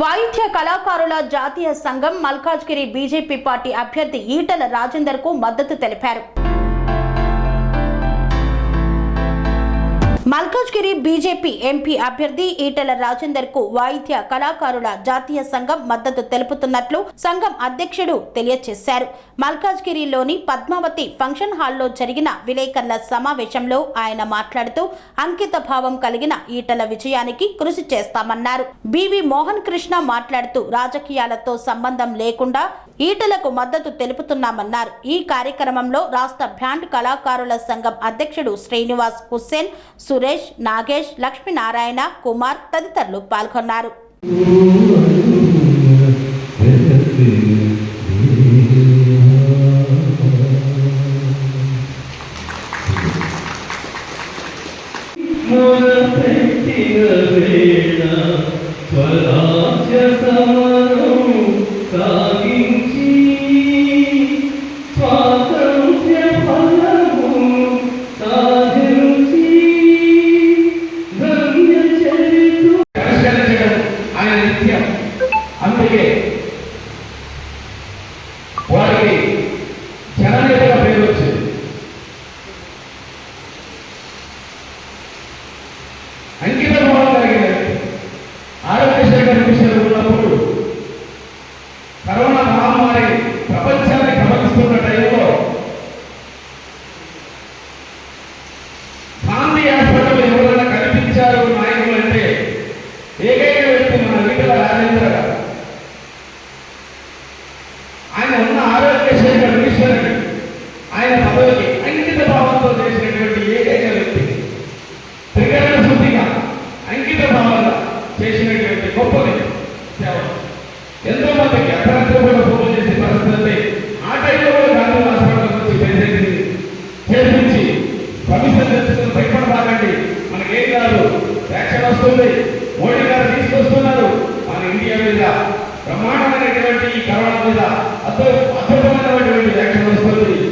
వాయిద్య కళాకారుల జాతీయ సంఘం మల్కాజ్గిరి బీజేపీ పార్టీ అభ్యర్థి ఈటల రాజేందర్కు మద్దతు తెలిపారు. మల్కాజ్గిరి బీజేపీ ఎంపీ అభ్యర్థి ఈటల రాజేందర్కు వాయిద్య కళాకారుల జాతీయ సంఘం మద్దతు తెలుపుతున్నట్లు సంఘం అధ్యక్షుడు తెలియజేశారు. మల్కాజ్గిరిలోని పద్మావతి ఫంక్షన్ హాల్లో జరిగిన విలేకరుల సమావేశంలో ఆయన మాట్లాడుతూ అంకిత భావం కలిగిన ఈటల విజయానికి కృషి చేస్తామన్నారు. బివి మోహన్ కృష్ణ మాట్లాడుతూ రాజకీయాలతో సంబంధం లేకుండా ఈటలకు మద్దతు తెలుపుతున్నామన్నారు. ఈ కార్యక్రమంలో రాష్ట్ర బ్యాండ్ కళాకారుల సంఘం అధ్యక్షుడు శ్రీనివాస్ హుస్సేన్ సురేష్ నాగేష్ లక్ష్మీనారాయణ కుమార్ తదితరులు పాల్గొన్నారు. చేసినటువంటి గొప్పది సేవ. ఎంతో మందికి అర్ధరాత్రి కూడా పూజలు చేసే పరిస్థితి ఆ టైంలో కూడా గాంధీ హాస్పిటల్ గురించి పేషెంట్ని చేర్పించి భవిష్యత్ తెచ్చుకుని భయపడబాకండి మనకేం కాదు. వ్యాక్సిన్ వస్తుంది. మోడీ గారు తీసుకొస్తున్నారు. మన ఇండియా మీద బ్రహ్మాండమైనటువంటి ఈ కరోనా మీద అద్భుత అద్భుతమైనటువంటి వ్యాక్సిన్ వస్తుంది.